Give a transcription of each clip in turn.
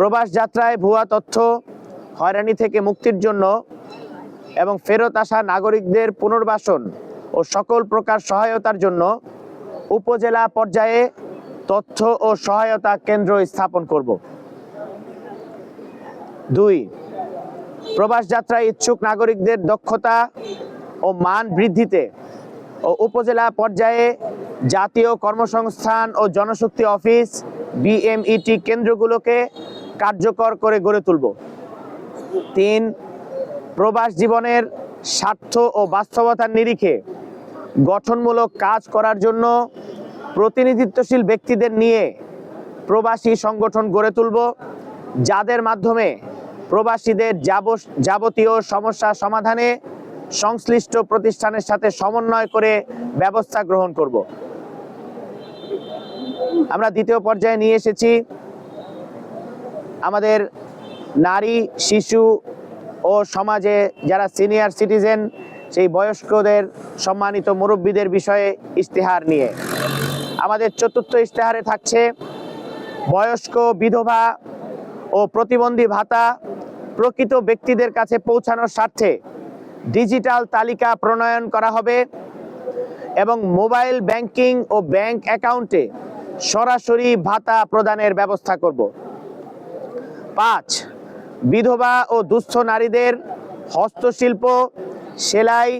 প্রবাস যাত্রায় ভুয়া তথ্য হয়রানি থেকে মুক্তির জন্য এবং ফেরত আসা নাগরিকদের পুনর্বাসন ও সকল প্রকার সহায়তার জন্য উপজেলা পর্যায়ে তথ্য ও সহায়তা কেন্দ্র স্থাপন করব। দুই, প্রবাস যাত্রায় ইচ্ছুক নাগরিকদের দক্ষতা ও মান বৃদ্ধিতে ও উপজেলা পর্যায়ে জাতীয় কর্মসংস্থান ও জনশক্তি অফিস, বিএমইটি কেন্দ্রগুলোকে কার্যকর করে গড়ে তুলব। তিন, প্রবাস জীবনের স্বার্থ ও বাস্তবতার নিরিখে গঠনমূলক কাজ করার জন্য প্রতিনিধিত্বশীল ব্যক্তিদের নিয়ে প্রবাসী সংগঠন গড়ে তুলব, যাদের মাধ্যমে প্রবাসীদের যাব- যাবতীয় সমস্যা সমাধানে সংশ্লিষ্ট প্রতিষ্ঠানের সাথে সমন্বয় করে ব্যবস্থা গ্রহণ করব। আমরা দ্বিতীয় পর্যায়ে নিয়ে এসেছি আমাদের নারী, শিশু ও সমাজে যারা সিনিয়র সিটিজেন, সেই বয়স্কদের সম্মানিত মুরব্বীদের বিষয়ে ইশতেহার নিয়ে। আমাদের চতুর্থ ইশতেহারে থাকছে বয়স্ক বিধবা ও প্রতিবন্ধী ভাতা প্রকৃত ব্যক্তিদের কাছে পৌঁছানোর স্বার্থে ডিজিটাল তালিকা প্রণয়ন করা হবে এবং মোবাইল ব্যাংকিং ও ব্যাংক অ্যাকাউন্টে সরাসরি ভাতা প্রদানের ব্যবস্থা করব। পাঁচ, বিধবা ও দুস্থ নারীদের হস্তশিল্প, সেলাই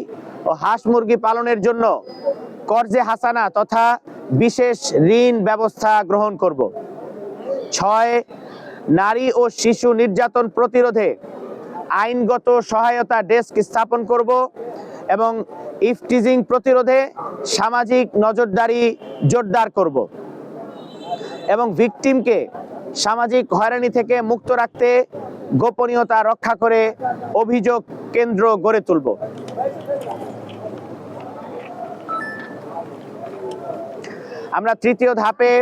ও হাঁস মুরগি পালনের জন্য কর্জে হাসানা তথা বিশেষ ঋণ ব্যবস্থা গ্রহণ করব। ছয়, নারী ও শিশু নির্যাতন প্রতিরোধে আইনগত সহায়তা ডেস্ক স্থাপন করব এবং ইফটিজিং প্রতিরোধে সামাজিক নজরদারি জোরদার করব এবং ভিকটিমকে সামাজিক হয়রানি থেকে মুক্ত রাখতে গোপনীয়তা রক্ষা করে অভিযোগ কেন্দ্র গড়ে তুলব। আমরা তৃতীয় ধাপে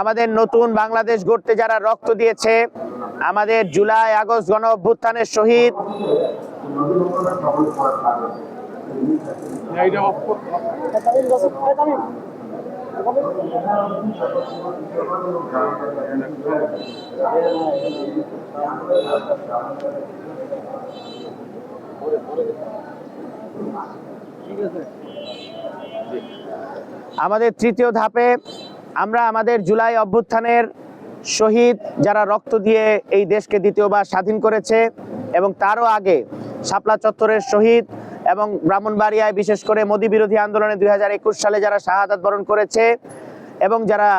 আমাদের নতুন বাংলাদেশ গড়তে যারা রক্ত দিয়েছে, আমাদের জুলাই আগস্ট গণ অভ্যুত্থানের শহীদ। আমাদের তৃতীয় ধাপে আমরা আমাদের জুলাই অভ্যুত্থানের শহীদ যারা রক্ত দিয়ে এই দেশকে দ্বিতীয়বার স্বাধীন করেছে এবং তারও আগে শাপলা চত্বরের শহীদ এবং ব্রাহ্মণবাড়িয়ায় বিশেষ করে মোদী বিরোধী আন্দোলনে দুই সালে যারা শাহাদাত বরণ করেছে এবং যারা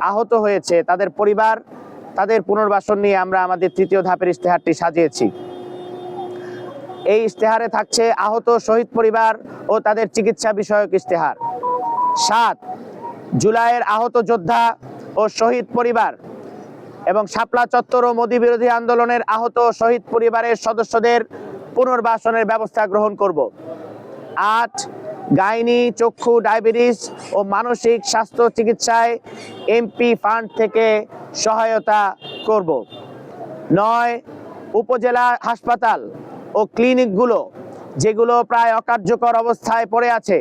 আহত হয়েছে, তাদের পরিবার, তাদের পুনর্বাসন নিয়ে আমরা আমাদের তৃতীয় ধাপের ইশতেহারটি সাজিয়েছি। এই ইশতেহারে থাকছে আহত, শহীদ পরিবার ও তাদের চিকিৎসা বিষয়ক ইশতেহার। সাত, জুলাইয়ের আহত যোদ্ধা ও শহীদ পরিবার এবং শাপলা চত্বর ও মোদী বিরোধী আন্দোলনের আহত শহীদ পরিবারের সদস্যদের পুনর্বাসনের ব্যবস্থা গ্রহণ করব। আট, গাইনি, চক্ষু, ডায়াবেটিস ও মানসিক স্বাস্থ্য চিকিৎসায় এমপি ফান্ড থেকে সহায়তা করব। নয়, উপজেলা হাসপাতাল ও ক্লিনিকগুলো, যেগুলো প্রায় অকার্যকর অবস্থায় পড়ে আছে,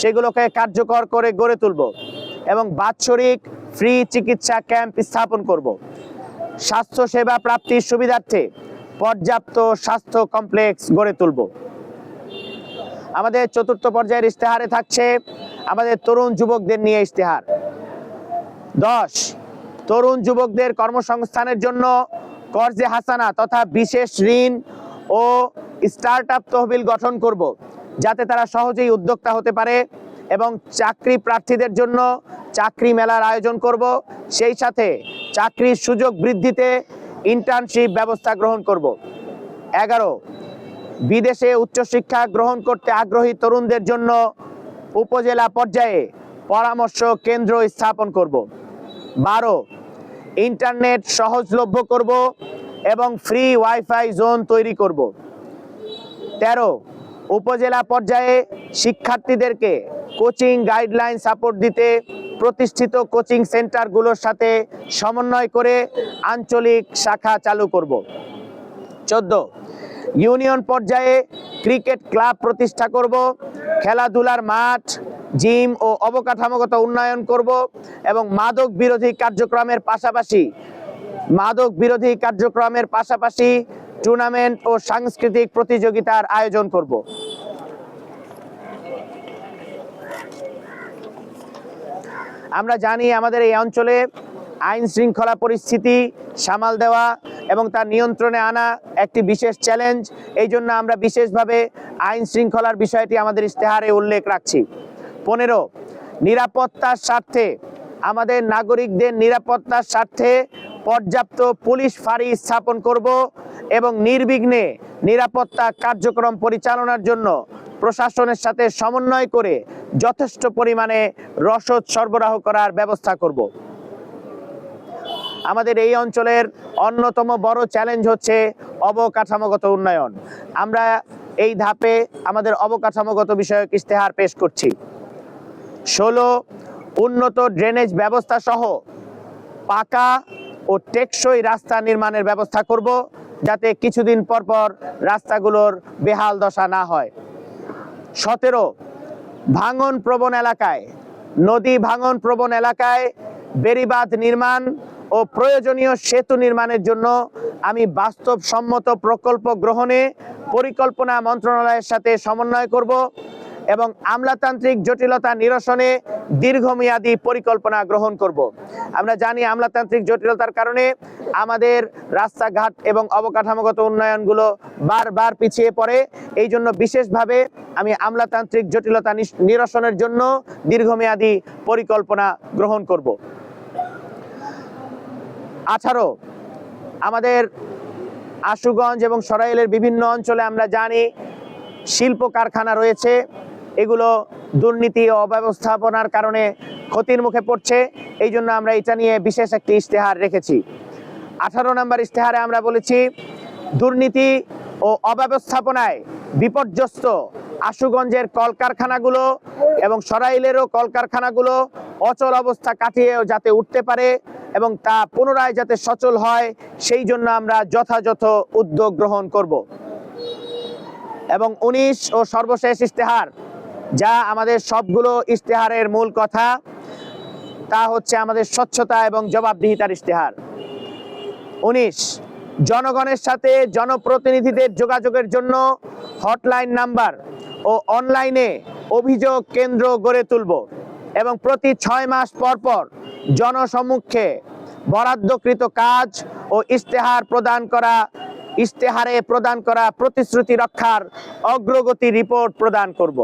সেগুলোকে কার্যকর করে গড়ে তুলব এবং বাৎসরিক ফ্রি চিকিৎসা ক্যাম্প স্থাপন করব। স্বাস্থ্য সেবা প্রাপ্তির সুবিধার্থে পর্যাপ্ত স্বাস্থ্য কমপ্লেক্স গড়ে তুলব। আমাদের চতুর্থ পর্যায়ের ইশতেহারে থাকছে আমাদের তরুণ যুবকদের নিয়ে ইশতেহার। দশ, তরুণ যুবকদের কর্মসংস্থানের জন্য কর্জে হাসানা তথা বিশেষ ঋণ ও স্টার্ট আপ তহবিল গঠন করব, যাতে তারা সহজেই উদ্যোক্তা হতে পারে এবং চাকরি প্রার্থীদের জন্য চাকরি মেলার আয়োজন করব। সেই সাথে চাকরির সুযোগ বৃদ্ধিতে ইন্টার্নশিপ ব্যবস্থা গ্রহণ করব। এগারো, বিদেশে উচ্চশিক্ষা গ্রহণ করতে আগ্রহী তরুণদের জন্য উপজেলা পর্যায়ে পরামর্শ কেন্দ্র স্থাপন করব। বারো, ইন্টারনেট সহজলভ্য করব এবং ফ্রি ওয়াইফাই জোন তৈরি করব। তেরো, উপজেলা পর্যায়ে শিক্ষার্থীদেরকে কোচিং গাইডলাইন সাপোর্ট দিতে প্রতিষ্ঠিত কোচিং সেন্টারগুলোর সাথে সমন্বয় করে আঞ্চলিক শাখা চালু করব। চোদ্দ, ইউনিয়ন পর্যায়ে ক্রিকেট ক্লাব প্রতিষ্ঠা করব। খেলাধুলার মাঠ, জিম ও অবকাঠামোগত উন্নয়ন করব এবং মাদক বিরোধী কার্যক্রমের পাশাপাশি, মাদক বিরোধী কার্যক্রমের পাশাপাশি টুর্নামেন্ট ও সাংস্কৃতিক প্রতিযোগিতার আয়োজন করব। আমরা জানি আমাদের এই অঞ্চলে আইন শৃঙ্খলা পরিস্থিতি সামাল দেওয়া এবং তার নিয়ন্ত্রণে আনা একটি বিশেষ চ্যালেঞ্জ এই জন্য আমরা বিশেষভাবে আইন শৃঙ্খলার বিষয়টি আমাদের ইশতেহারে উল্লেখ রাখছি। পনেরো, নিরাপত্তার স্বার্থে আমাদের নাগরিকদের নিরাপত্তার স্বার্থে পর্যাপ্ত পুলিশ ফাঁড়ি স্থাপন করব এবং নির্বিঘ্নে নিরাপত্তা কার্যক্রম পরিচালনার জন্য প্রশাসনের সাথে সমন্বয় করে যথেষ্ট পরিমাণে রসদ সরবরাহ করার ব্যবস্থা করব। আমাদের এই অঞ্চলের অন্যতম বড় চ্যালেঞ্জ হচ্ছে অবকাঠামোগত উন্নয়ন। আমরা এই ধাপে আমাদের অবকাঠামোগত বিষয়ক ইশতেহার পেশ করছি। ষোলো উন্নত ড্রেনেজ ব্যবস্থা সহ পাকা ও টেকসই রাস্তা নির্মাণের ব্যবস্থা করব যাতে কিছুদিন পর পর রাস্তাগুলোর বেহাল দশা না হয়। সতেরো, ভাঙন প্রবণ এলাকায়, নদী ভাঙন প্রবণ এলাকায় বেড়িবাঁধ নির্মাণ ও প্রয়োজনীয় সেতু নির্মাণের জন্য আমি বাস্তবসম্মত প্রকল্প গ্রহণে পরিকল্পনা মন্ত্রণালয়ের সাথে সমন্বয় করব। এবং আমলাতান্ত্রিক জটিলতা নিরসনে দীর্ঘমেয়াদী পরিকল্পনা গ্রহণ করব। আমরা জানি আমলাতান্ত্রিক জটিলতার কারণে আমাদের রাস্তাঘাট এবং অবকাঠামোগত উন্নয়নগুলো বারবার পিছিয়ে পড়ে। এই জন্য বিশেষভাবে আমি আমলাতান্ত্রিক জটিলতা নিরসনের জন্য দীর্ঘমেয়াদী পরিকল্পনা গ্রহণ করব। আঠারো, আমাদের আশুগঞ্জ এবং সরাইলের বিভিন্ন অঞ্চলে আমরা জানি শিল্প কারখানা রয়েছে। এগুলো দুর্নীতি ও অব্যবস্থাপনার কারণে ক্ষতির মুখে পড়ছে, এই জন্য আমরা এটা নিয়ে বিশেষ একটি ইশতেহার রেখেছি। আঠারো নম্বর ইশতেহারে আমরা বলেছি, দুর্নীতি ও অব্যবস্থাপনায় বিপর্যস্ত আশুগঞ্জের কলকারখানাগুলো এবং সরাইলেরও কলকারখানাগুলো অচল অবস্থা কাটিয়েও যাতে উঠতে পারে এবং তা পুনরায় যাতে সচল হয়, সেই জন্য আমরা যথাযথ উদ্যোগ গ্রহণ করব। এবং উনিশ ও সর্বশেষ ইশতেহার যা আমাদের সবগুলো ইশতেহারের মূল কথা, তা হচ্ছে আমাদের স্বচ্ছতা এবং জবাবদিহিতার ইশতেহার। উনিশ, জনগণের সাথে জনপ্রতিনিধিদের যোগাযোগের জন্য হটলাইন নাম্বার ও অনলাইনে অভিযোগ কেন্দ্র গড়ে তুলব এবং প্রতি ছয় মাস পর পর জনসম্মুখে বরাদ্দকৃত কাজ ও ইশতেহার প্রদান করা, ইশতেহারে প্রদান করা প্রতিশ্রুতি রক্ষার অগ্রগতি রিপোর্ট প্রদান করব।